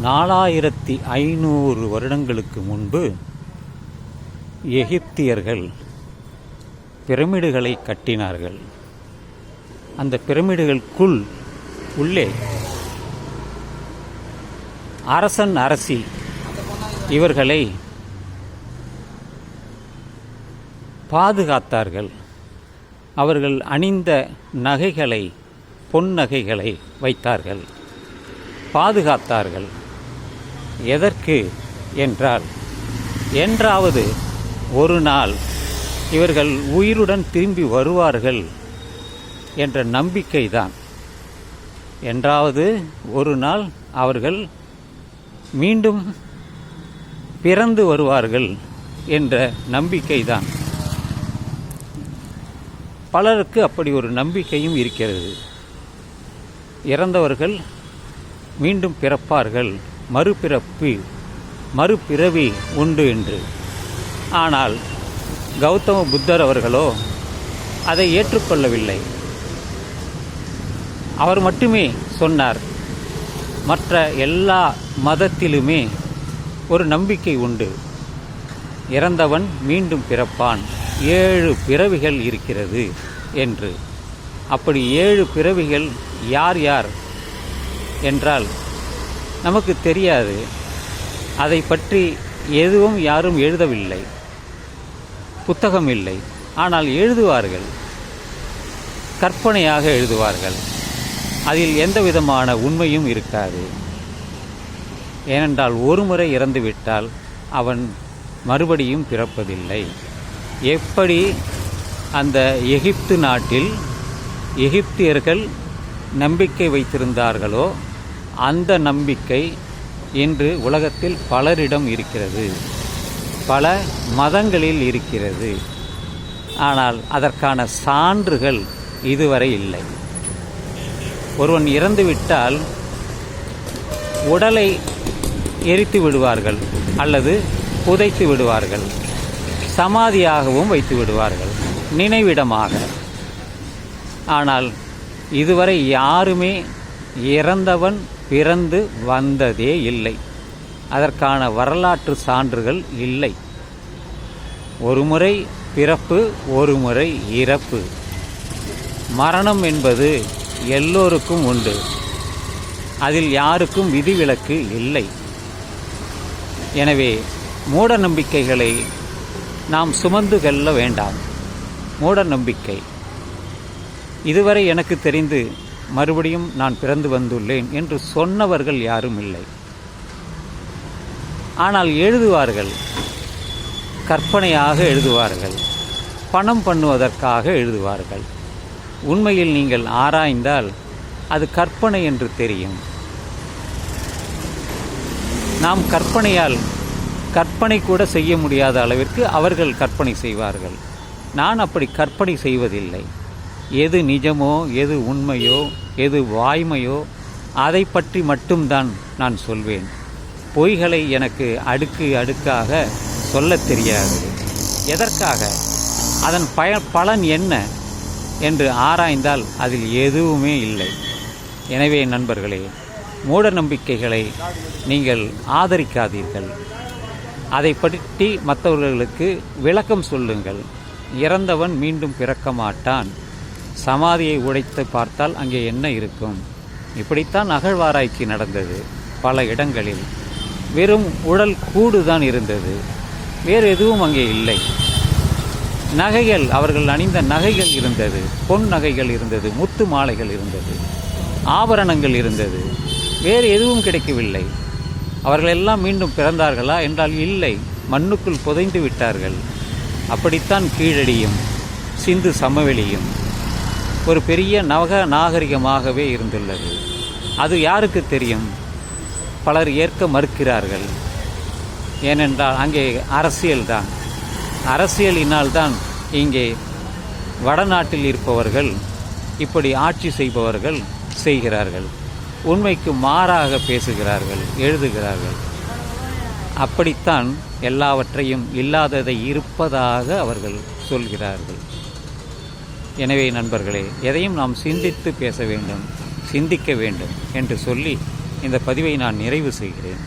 நாலாயிரத்தி ஐநூறு வருடங்களுக்கு முன்பு எகிப்தியர்கள் பிரமிடுகளை கட்டினார்கள். அந்த பிரமிடுகளுக்குள் உள்ளே அரசன் அரசி இவர்களை பாதுகாத்தார்கள். அவர்கள் அணிந்த நகைகளை பொன் நகைகளை வைத்தார்கள். பாதுகாத்தார்கள். எதற்கு என்றால் என்றாவது ஒரு நாள் இவர்கள் உயிருடன் திரும்பி வருவார்கள் என்ற நம்பிக்கைதான். என்றாவது ஒரு நாள் அவர்கள் மீண்டும் பிறந்து வருவார்கள் என்ற நம்பிக்கைதான். பலருக்கு அப்படி ஒரு நம்பிக்கையும் இருக்கிறது. இறந்தவர்கள் மீண்டும் பிறப்பார்கள். மறுபிறப்பு மறுபிறவி உண்டு என்று. ஆனால் கௌதம புத்தர் அவர்களோ அதை ஏற்றுக்கொள்ளவில்லை. அவர் மட்டுமே சொன்னார் மற்ற எல்லா மதத்திலுமே ஒரு நம்பிக்கை உண்டு. இறந்தவன் மீண்டும் பிறப்பான் ஏழு பிறவிகள் இருக்கிறது என்று. அப்படி ஏழு பிறவிகள் யார் யார்? என்றால் நமக்கு தெரியாது. அதை பற்றி எதுவும் யாரும் எழுதவில்லை. புத்தகம் இல்லை ஆனால் எழுதுவார்கள். கற்பனையாக எழுதுவார்கள். அதில் எந்த விதமான உண்மையும் இருக்காது. ஏனென்றால் ஒரு முறை இறந்துவிட்டால் அவன் மறுபடியும் பிறப்பதில்லை. எப்படி அந்த எகிப்து நாட்டில் எகிப்தியர்கள் நம்பிக்கை வைத்திருந்தார்களோ அந்த நம்பிக்கை இன்று உலகத்தில் பலரிடம் இருக்கிறது. பல மதங்களில் இருக்கிறது. ஆனால் அதற்கான சான்றுகள் இதுவரை இல்லை. ஒருவன் இறந்துவிட்டால் உடலை எரித்து விடுவார்கள் அல்லது புதைத்து விடுவார்கள். சமாதியாகவும் வைத்து விடுவார்கள். நினைவிடமாக. ஆனால் இதுவரை யாருமே இறந்தவன் பிறந்து வந்ததே இல்லை. அதற்கான வரலாற்று சான்றுகள் இல்லை. ஒருமுறை பிறப்பு ஒருமுறை இறப்பு. மரணம் என்பது எல்லோருக்கும் உண்டு. அதில் யாருக்கும் விதிவிலக்கு இல்லை. எனவே மூட நம்பிக்கைகளை நாம் சுமந்து கொள்ள வேண்டாம். மூட நம்பிக்கை. இதுவரை எனக்கு தெரிந்து மறுபடியும் நான் பிறந்து வந்துள்ளேன் என்று சொன்னவர்கள் யாரும் இல்லை. ஆனால் எழுதுவார்கள் கற்பனையாக எழுதுவார்கள் பணம் பண்ணுவதற்காக எழுதுவார்கள். உண்மையில் நீங்கள் ஆராய்ந்தால் அது கற்பனை என்று தெரியும். நாம் கற்பனையால் கற்பனை கூட செய்ய முடியாத அளவிற்கு அவர்கள் கற்பனை செய்வார்கள். நான் அப்படி கற்பனை செய்வதில்லை. எது நிஜமோ எது உண்மையோ எது வாய்மையோ அதை பற்றி மட்டும்தான் நான் சொல்வேன். பொய்களை எனக்கு அடுக்கு அடுக்காக சொல்லத் தெரியாது. எதற்காக? அதன் பய பலன் என்ன? என்று ஆராய்ந்தால் அதில் எதுவுமே இல்லை. எனவே நண்பர்களே மூட நம்பிக்கைகளை நீங்கள் ஆதரிக்காதீர்கள். அதை பற்றி மற்றவர்களுக்கு விளக்கம் சொல்லுங்கள். இறந்தவன் மீண்டும் பிறக்க மாட்டான் சமாதியை உடைத்து பார்த்தால் அங்கே என்ன இருக்கும்? இப்படித்தான் அகழ்வாராய்ச்சி நடந்தது பல இடங்களில். வெறும் உடல் கூடு தான் இருந்தது. வேறு எதுவும் அங்கே இல்லை. நகைகள் அவர்கள் அணிந்த நகைகள் இருந்தது. பொன் நகைகள் இருந்தது. முத்து மாலைகள் இருந்தது. ஆபரணங்கள் இருந்தது. வேறு எதுவும் கிடைக்கவில்லை. அவர்கள் எல்லாம் மீண்டும் பிறந்தார்களா என்றால் இல்லை. மண்ணுக்குள் புதைந்து விட்டார்கள். அப்படித்தான் கீழடியும் சிந்து சமவெளியும். ஒரு பெரிய நவக நாகரிகமாகவே இருந்துள்ளது. அது யாருக்கு தெரியும்? பலர் ஏற்க மறுக்கிறார்கள். ஏனென்றால் அங்கே அரசியல்தான் அரசியலினால் தான் இங்கே வடநாட்டில் இருப்பவர்கள் இப்படி ஆட்சி செய்பவர்கள் செய்கிறார்கள். உண்மைக்கு மாறாக பேசுகிறார்கள் எழுதுகிறார்கள். அப்படித்தான் எல்லாவற்றையும் இல்லாததை இருப்பதாக அவர்கள் சொல்கிறார்கள். எனவே நண்பர்களே எதையும் நாம் சிந்தித்து பேச வேண்டும் சிந்திக்க வேண்டும் என்று சொல்லி இந்த பதிவை நான் நிறைவு செய்கிறேன்.